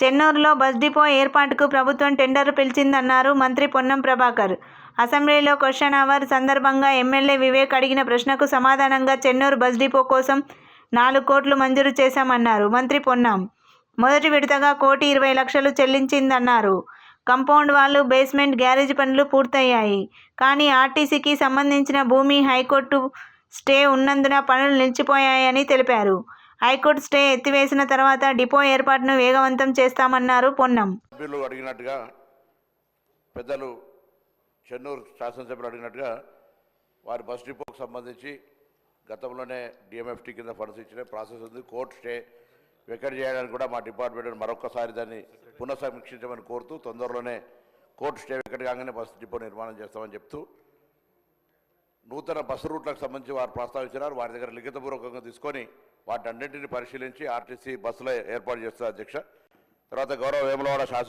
చెన్నూరులో bus depot ఏర్పాటుకు ప్రభుత్వం tender పిలిచిందన్నారు మంత్రి పొన్నం ప్రభాకర్. అసెంబ్లీలో క్వశ్చన్ అవర్ సందర్భంగా ఎమ్మెల్యే వివేక్ అడిగిన ప్రశ్నకు సమాధానంగా చెన్నూరు బస్ డిపో కోసం నాలుగు కోట్లు మంజూరు చేశామన్నారు మంత్రి పొన్నం. మొదటి విడతగా కోటి ఇరవై లక్షలు చెల్లించిందన్నారు. కంపౌండ్ వాళ్ళు బేస్మెంట్ గ్యారేజ్ పనులు పూర్తయ్యాయి. కానీ ఆర్టీసీకి సంబంధించిన భూమి హైకోర్టు స్టే ఉన్నందున పనులు నిలిచిపోయాయని తెలిపారు. హైకోర్టు స్టే ఎత్తివేసిన తర్వాత డిపో ఏర్పాటును వేగవంతం చేస్తామన్నారు పొన్నం. సభ్యులు అడిగినట్టుగా పెద్దలు చెన్నూరు శాసనసభ్యులు అడిగినట్టుగా వారి బస్ డిపోకు సంబంధించి గతంలోనే డిఎంఎఫ్టీ కింద ఫండ్స్ ఇచ్చిన ప్రాసెస్ ఉంది. కోర్టు స్టే వెకెట్ చేయడానికి కూడా మా డిపార్ట్మెంట్ మరొకసారి దాన్ని పునఃసమీక్షించమని కోరుతూ తొందరలోనే కోర్టు స్టే వెకెట్ కాగానే బస్ డిపో నిర్మాణం చేస్తామని చెప్తూ నూతన బస్సు రూట్లకు సంబంధించి వారు ప్రస్తావించినారు. వారి దగ్గర లిఖితపూర్వకంగా తీసుకొని వాటన్నింటిని పరిశీలించి ఆర్టీసీ బస్సులో ఏర్పాటు చేస్తారు అధ్యక్ష. తర్వాత గౌరవ వేములవాడ శాసన